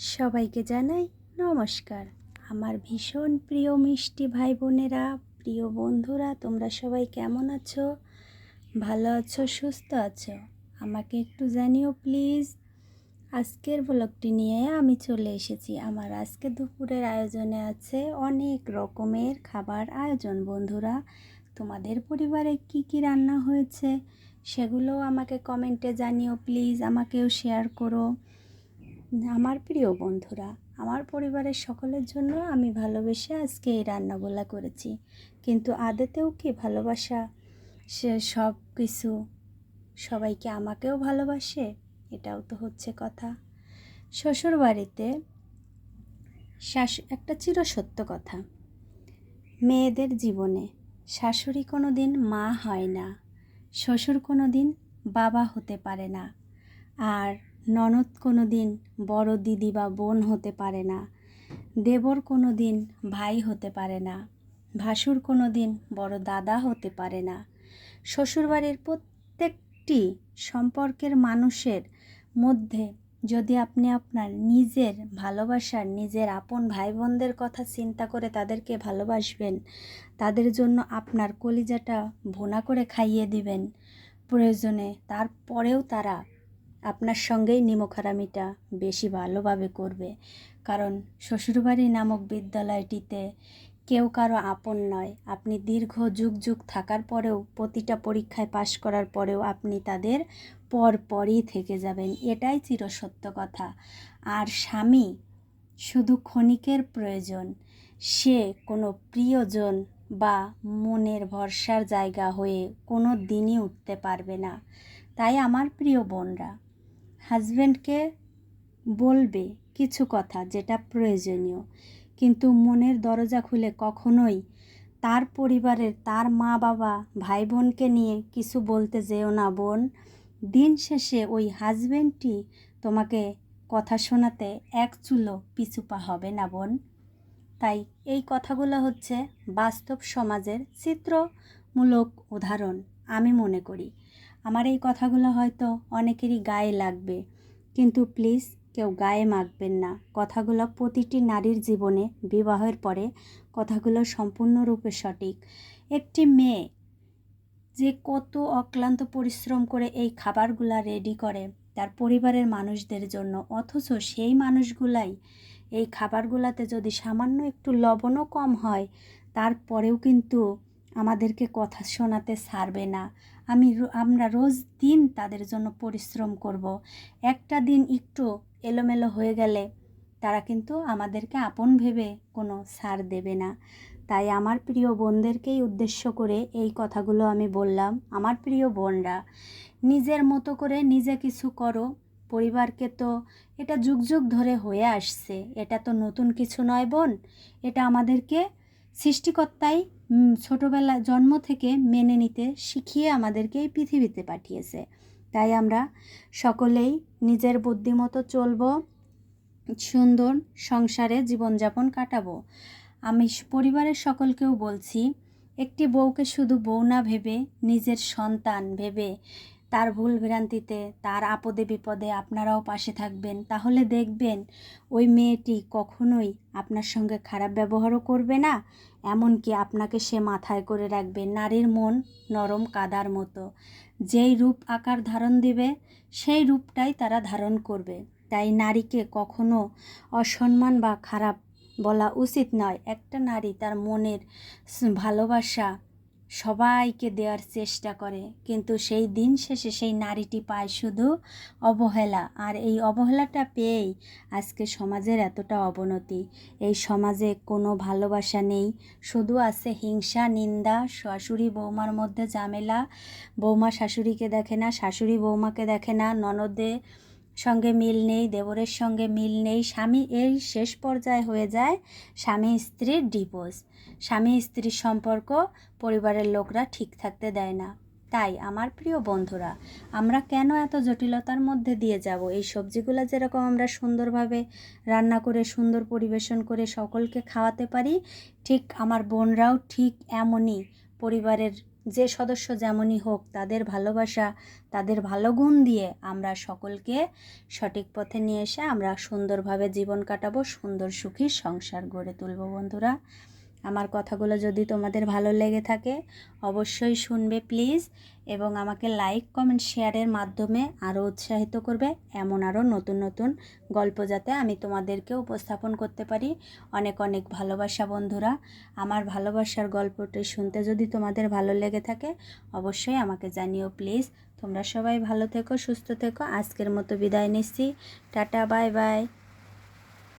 সবাইকে জানাই নমস্কার। আমার ভীষণ প্রিয় মিষ্টি ভাই বোনেরা প্রিয় বন্ধুরা, তোমরা সবাই কেমন আছো? ভালো আছো, সুস্থ আছো? আমাকে একটু জানিও প্লিজ। আজকের ব্লগটি নিয়ে আমি চলে এসেছি। আমার আজকে দুপুরের আয়োজনে আছে অনেক রকমের খাবার আয়োজন, বন্ধুরা। তোমাদের পরিবারে কি কি রান্না হয়েছে সেগুলো আমাকে কমেন্টে জানিও প্লিজ, আমাকেও শেয়ার করো। আমার প্রিয় বন্ধুরা, আমার পরিবারের সকলের জন্য আমি ভালোবেসে আজকে এই রান্নাগুলা করেছি। কিন্তু আদেতেও কি ভালোবাসা? সে সব কিছু সবাইকে আমাকেও ভালোবাসে? এটাও তো হচ্ছে কথা। শ্বশুর বাড়িতে শাশু একটা চিরসত্য কথা। মেয়েদের জীবনে শাশুড়ি কোনো দিন মা হয় না, শ্বশুর কোনো দিন বাবা হতে পারে না। আর ননদ কোনো দিন বড় দিদি বা বোন হতে পারে না। দেবর কোনো দিন ভাই হতে পারে না। ভাসুর কোনো দিন বড় দাদা হতে পারে না। শ্বশুরবাড়ির প্রত্যেকটি সম্পর্কের মানুষের মধ্যে যদি আপনি আপনার নিজের ভালোবাসার, নিজের আপন ভাই বোনদের কথা চিন্তা করে তাদেরকে ভালোবাসবেন, তাদের জন্য আপনার কলিজাটা ভুনা করে খাইয়ে দিবেন প্রয়োজনে। তারপরেও তারা আপনার সঙ্গেই নিমখারামিটা বেশি ভালোভাবে করবে। কারণ শ্বশুরবাড়ি নামক বিদ্যালয়টিতে কেউ কারও আপন নয়। আপনি দীর্ঘ যুগ যুগ থাকার পরেও প্রতিটা পরীক্ষায় পাশ করার পরেও আপনি তাদের পর পরই থেকে যাবেন। এটাই চিরসত্য কথা। আর স্বামী শুধু ক্ষণিকের প্রয়োজন। সে কোনো প্রিয়জন বা মনের ভরসার জায়গা হয়ে কোনো দিনই উঠতে পারবে না। তাই আমার প্রিয় বোনরা হাজব্যান্ডকে বলবে কিছু কথা যেটা প্রয়োজনীয়। কিন্তু মনের দরজা খুলে কখনোই তার পরিবারের তার মা বাবা ভাই বোনকে নিয়ে কিছু বলতে যেও না, বোন। দিন শেষে ওই হাজব্যান্ডটি তোমাকে কথা শোনাতে এক চুলো পিছুপা হবে না, বোন। তাই এই কথাগুলো হচ্ছে বাস্তব সমাজের চিত্রমূলক উদাহরণ, আমি মনে করি। আমার এই কথাগুলো হয়তো অনেকেরই গায়ে লাগবে। কিন্তু প্লিজ কেউ গায়ে মাখবেন না। কথাগুলো প্রতিটি নারীর জীবনে বিবাহের পরে কথাগুলো সম্পূর্ণরূপে সঠিক। একটি মেয়ে যে কত অক্লান্ত পরিশ্রম করে এই খাবারগুলা রেডি করে তার পরিবারের মানুষদের জন্য, অথচ সেই মানুষগুলাই এই খাবারগুলাতে যদি সামান্য একটু লবণও কম হয়, তারপরেও কিন্তু আমাদেরকে কথা শোনাতে ছাড়বে না। আমি আমরা রোজ দিন তাদের জন্য পরিশ্রম করব। একটা দিন একটু এলোমেলো হয়ে গেলে তারা কিন্তু আমাদেরকে আপন ভেবে কোনো সার দেবে না। তাই আমার প্রিয় বোনদেরকেই উদ্দেশ্য করে এই কথাগুলো আমি বললাম। আমার প্রিয় বোনরা, নিজের মতো করে নিজে কিছু করো। পরিবারকে তো এটা যুগ যুগ ধরে হয়ে আসছে। এটা তো নতুন কিছু নয় বোন। এটা আমাদেরকে সৃষ্টিকর্তাই ছোটোবেলা জন্ম থেকে মেনে নিতে শিখিয়ে আমাদেরকে এই পৃথিবীতে পাঠিয়েছে। তাই আমরা সকলেই নিজের বুদ্ধিমতো চলব, সুন্দর সংসারে জীবনযাপন কাটাবো। আমি পরিবারের সকলকেও বলছি, একটি বউকে শুধু বউ না ভেবে, নিজের সন্তান ভেবে তার ভুল ভ্রান্তিতে, তার আপদে বিপদে আপনারাও পাশে থাকবেন। তাহলে দেখবেন, ওই মেয়েটি কখনোই আপনার সঙ্গে খারাপ ব্যবহারও করবে না, এমনকি আপনাকে সে মাথায় করে রাখবে নারীর মন নরম কাদার মতো। যেই রূপ আকার ধারণ দিবে, সেই রূপটাই তারা ধারণ করবে। তাই নারীকে কখনো অসম্মান বা খারাপ বলা উচিত নয়। একটা নারী তার মনের ভালোবাসা সবাইকে দেওয়ার চেষ্টা করে, কিন্তু সেই দিন শেষে সেই নারীটি পায় শুধু অবহেলা। আর এই অবহেলাটা পেয়েই আজকে সমাজের এতটা অবনতি। এই সমাজে কোনো ভালোবাসা নেই, শুধু আছে হিংসা, নিন্দা, শাশুড়ি বৌমার মধ্যে ঝামেলা। বৌমা শাশুড়িকে দেখে না, শাশুড়ি বৌমাকে দেখে না, ননদে সঙ্গে মিল নেই, দেবরের সঙ্গে মিল নেই, স্বামী এই শেষ পর্যায়ে হয়ে যায় স্বামী স্ত্রীর ডিভোর্স। স্বামী স্ত্রীর সম্পর্ক পরিবারের লোকরা ঠিক থাকতে দেয় না। তাই আমার প্রিয় বন্ধুরা, আমরা কেন এত জটিলতার মধ্যে দিয়ে যাব? এই সবজিগুলো যেরকম আমরা সুন্দরভাবে রান্না করে, সুন্দর পরিবেশন করে সকলকে খাওয়াতে পারি, ঠিক আমার বোনরাও ঠিক এমনই পরিবারের যে সদস্য যেমনই হোক, তাদের ভালোবাসা, তাদের ভালো গুণ দিয়ে আমরা সকলকে সঠিক পথে নিয়ে এসে আমরা সুন্দরভাবে জীবন কাটাবো, সুন্দর সুখী সংসার গড়ে তুলব বন্ধুরা। আমার কথাগুলো যদি তোমাদের ভালো লেগে থাকে, অবশ্যই শুনবে প্লিজ, এবং আমাকে লাইক, কমেন্ট, শেয়ারের মাধ্যমে আরও উৎসাহিত করবে এমন আরও নতুন নতুন গল্প যাতে আমি তোমাদেরকে উপস্থাপন করতে পারি। অনেক অনেক ভালোবাসা বন্ধুরা, আমার ভালোবাসার গল্পটি শুনতে যদি তোমাদের ভালো লেগে থাকে, অবশ্যই আমাকে জানিও প্লিজ। তোমরা সবাই ভালো থেকো, সুস্থ থেকো, আজকের মতো বিদায় নিচ্ছি। Tata, bye bye.